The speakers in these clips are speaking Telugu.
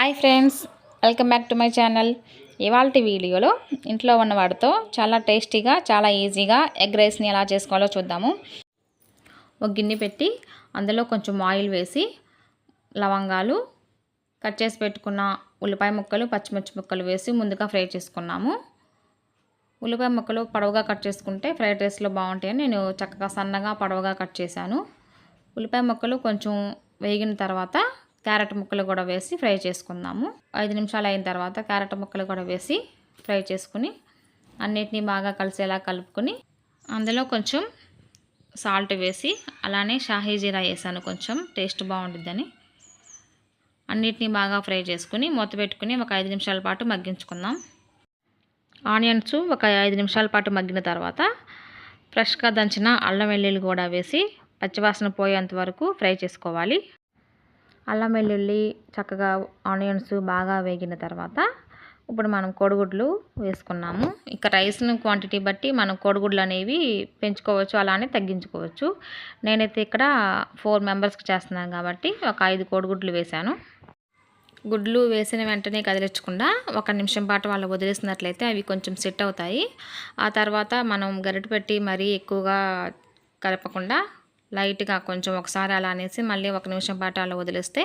Hi friends welcome back to my channel. ఇవాళ వీడియోలో ఇంట్లో ఉన్న వాటితో చాలా టేస్టీగా చాలా ఈజీగా ఎగ్ రైస్ని ఎలా చేసుకోవాలో చూద్దాము. ఒక గిన్నె పెట్టి అందులో కొంచెం ఆయిల్ వేసి లవంగాలు కట్ చేసి పెట్టుకున్న ఉల్లిపాయ ముక్కలు పచ్చిమిర్చి ముక్కలు వేసి ముందుగా ఫ్రై చేసుకున్నాము. ఉల్లిపాయ ముక్కలు పొడవుగా కట్ చేసుకుంటే ఫ్రైడ్ రైస్లో బాగుంటాయని నేను చక్కగా సన్నగా పొడవుగా కట్ చేశాను. ఉల్లిపాయ ముక్కలు కొంచెం వేగిన తర్వాత క్యారెట్ ముక్కలు కూడా వేసి ఫ్రై చేసుకుందాము. ఐదు నిమిషాలు అయిన తర్వాత క్యారెట్ ముక్కలు కూడా వేసి ఫ్రై చేసుకుని అన్నిటినీ బాగా కలిసేలా కలుపుకొని అందులో కొంచెం సాల్ట్ వేసి అలానే షాహీ జీరా వేసాను కొంచెం టేస్ట్ బాగుంటుందని అన్నిటినీ బాగా ఫ్రై చేసుకుని మూత పెట్టుకుని ఒక ఐదు నిమిషాల పాటు మగ్గించుకుందాం. ఆనియన్స్ ఒక ఐదు నిమిషాల పాటు మగ్గిన తర్వాత ఫ్రెష్గా దంచిన అల్లం వెల్లుల్లి కూడా వేసి పచ్చివాసన పోయేంత వరకు ఫ్రై చేసుకోవాలి. అల్లం వెల్లుల్లి చక్కగా ఆనియన్స్ బాగా వేగిన తర్వాత ఇప్పుడు మనం కోడిగుడ్లు వేసుకున్నాము. ఇక రైస్ని క్వాంటిటీ బట్టి మనం కోడిగుడ్లు అనేవి పెంచుకోవచ్చు అలానే తగ్గించుకోవచ్చు. నేనైతే ఇక్కడ ఫోర్ మెంబర్స్కి చేస్తున్నాను కాబట్టి ఒక ఐదు కోడిగుడ్లు వేశాను. గుడ్లు వేసిన వెంటనే కదిలించకుండా ఒక నిమిషం పాటు వాళ్ళు వదిలేసినట్లయితే అవి కొంచెం సెట్ అవుతాయి. ఆ తర్వాత మనం గరిటె పెట్టి మరీ ఎక్కువగా కలపకుండా లైట్గా కొంచెం ఒకసారి అలా అనేసి మళ్ళీ ఒక నిమిషం పాటు అలా వదిలేస్తే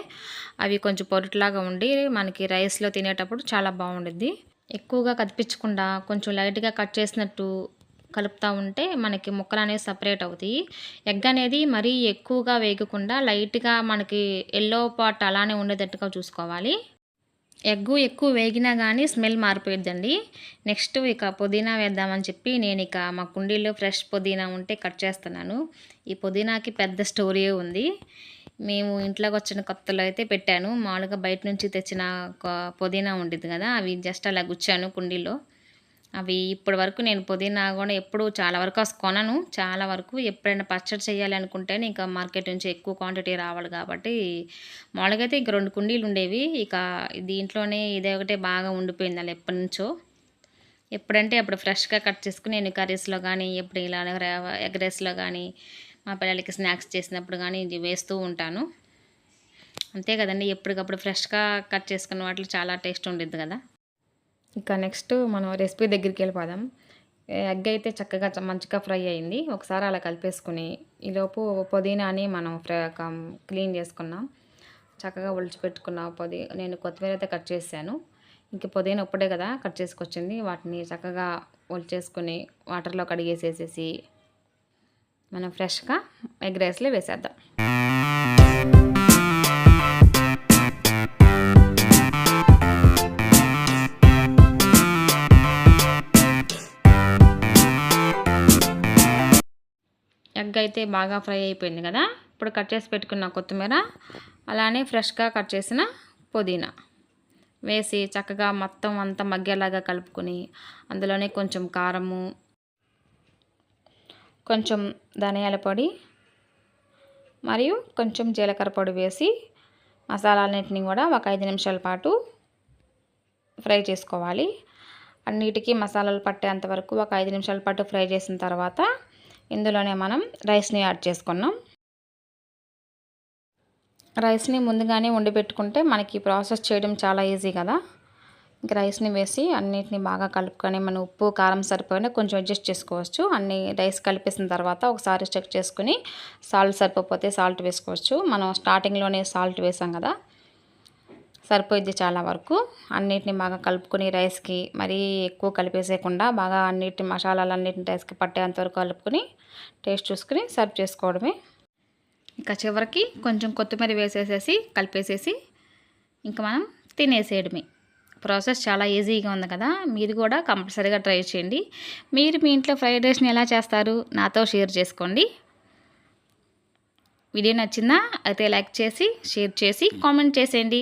అవి కొంచెం పొరుట్లాగా ఉండి మనకి రైస్లో తినేటప్పుడు చాలా బాగుండుద్ది. ఎక్కువగా కదిపించకుండా కొంచెం లైట్గా కట్ చేసినట్టు కలుపుతూ ఉంటే మనకి ముక్కలు అనేవి సపరేట్ అవుతాయి. ఎగ్ అనేది మరీ ఎక్కువగా వేగకుండా లైట్గా మనకి ఎల్లో పాట్ అలానే ఉండేటట్టుగా చూసుకోవాలి. ఎగ్గు ఎక్కువ వేగినా కానీ స్మెల్ మారిపోయిద్దండి. నెక్స్ట్ ఇక పుదీనా వేద్దామని చెప్పి నేను ఇక మా కుండీలో ఫ్రెష్ పుదీనా ఉంటే కట్ చేస్తున్నాను. ఈ పుదీనాకి పెద్ద స్టోరీ ఉంది. మేము ఇంట్లోకి వచ్చిన కొత్తలో అయితే పెట్టాను. మామూలుగా బయట నుంచి తెచ్చిన పుదీనా ఉండేది కదా అవి జస్ట్ అలా గుచ్చాను కుండీలో. అవి ఇప్పటి వరకు నేను పుదీనా కూడా ఎప్పుడు చాలా వరకు అసలు కొనను. చాలా వరకు ఎప్పుడైనా పచ్చడి చేయాలి అనుకుంటేనే ఇంకా మార్కెట్ నుంచి ఎక్కువ క్వాంటిటీ రావాలి కాబట్టి మామూలుగా అయితే రెండు కుండీలు ఉండేవి. ఇక దీంట్లోనే ఇదే ఒకటే బాగా ఉండిపోయింది అలా ఎప్పటి నుంచో. ఎప్పుడంటే అప్పుడు ఫ్రెష్గా కట్ చేసుకుని నేను కర్రీస్లో కానీ ఎప్పుడు ఇలా ఎగ్ రైస్లో కానీ మా పిల్లలకి స్నాక్స్ చేసినప్పుడు కానీ ఇది వేస్తూ ఉంటాను. అంతే కదండి ఎప్పటికప్పుడు ఫ్రెష్గా కట్ చేసుకున్న వాటిలో చాలా టేస్ట్ ఉండేది కదా. ఇక నెక్స్ట్ మనం రెసిపీ దగ్గరికి వెళ్ళిపోదాం. ఎగ్ అయితే చక్కగా మంచిగా ఫ్రై అయింది. ఒకసారి అలా కలిపేసుకుని ఈలోపు పుదీనాని మనం క్లీన్ చేసుకున్నాం. చక్కగా ఒలిచిపెట్టుకున్న పొది నేను కొత్తిమీర అయితే కట్ చేశాను. ఇంక పుదీనా ఒప్పుడే కదా కట్ చేసుకొచ్చింది. వాటిని చక్కగా ఒలిచేసుకుని వాటర్లో కడిగేసేసేసి మనం ఫ్రెష్గా ఎగ్ రైస్లో వేసేద్దాం. ఎగ్ అయితే బాగా ఫ్రై అయిపోయింది కదా? ఇప్పుడు కట్ చేసి పెట్టుకున్న కొత్తిమీర అలానే ఫ్రెష్గా కట్ చేసిన పుదీనా. వేసి చక్కగా మొత్తం అంతా మగ్గేలాగా కలుపుకొని అందులోనే కొంచెం కారము కొంచెం ధనియాల పొడి మరియు కొంచెం జీలకర్ర పొడి వేసి మసాలాలన్నింటినీ కూడా ఒక ఐదు నిమిషాల పాటు ఫ్రై చేసుకోవాలి. అన్నిటికీ మసాలాలు పట్టేంత వరకు ఒక ఐదు నిమిషాల పాటు ఫ్రై చేసిన తర్వాత ఇందులోనే మనం రైస్ని యాడ్ చేసుకున్నాం. రైస్ని ముందుగానే వండి పెట్టుకుంటే మనకి ప్రాసెస్ చేయడం చాలా ఈజీ కదా. ఇంక రైస్ని వేసి అన్నిటిని బాగా కలుపుకొని మనం ఉప్పు కారం సరిపోయినా కొంచెం అడ్జస్ట్ చేసుకోవచ్చు. అన్ని రైస్ కలిపేసిన తర్వాత ఒకసారి చెక్ చేసుకుని సాల్ట్ సరిపోతే సాల్ట్ వేసుకోవచ్చు. మనం స్టార్టింగ్లోనే సాల్ట్ వేసాం కదా. సరిపోయిద్ది చాలా వరకు. అన్నిటిని బాగా కలుపుకొని రైస్కి మరీ ఎక్కువ కలిపేసేయకుండా బాగా అన్నిటి మసాలాలు అన్నిటిని రైస్కి పట్టేంతవరకు కలుపుకొని టేస్ట్ చూసుకుని సర్వ్ చేసుకోవడమే. ఇంకా చివరికి కొంచెం కొత్తిమీర వేసేసేసి కలిపేసేసి ఇంకా మనం తినేసేయడమే. ప్రాసెస్ చాలా ఈజీగా ఉంది కదా. మీరు కూడా కంపల్సరీగా ట్రై చేయండి. మీరు మీ ఇంట్లో ఫ్రైడ్ రైస్ని ఎలా చేస్తారు నాతో షేర్ చేసుకోండి. వీడియో నచ్చిందా అయితే లైక్ చేసి షేర్ చేసి కామెంట్ చేసేయండి.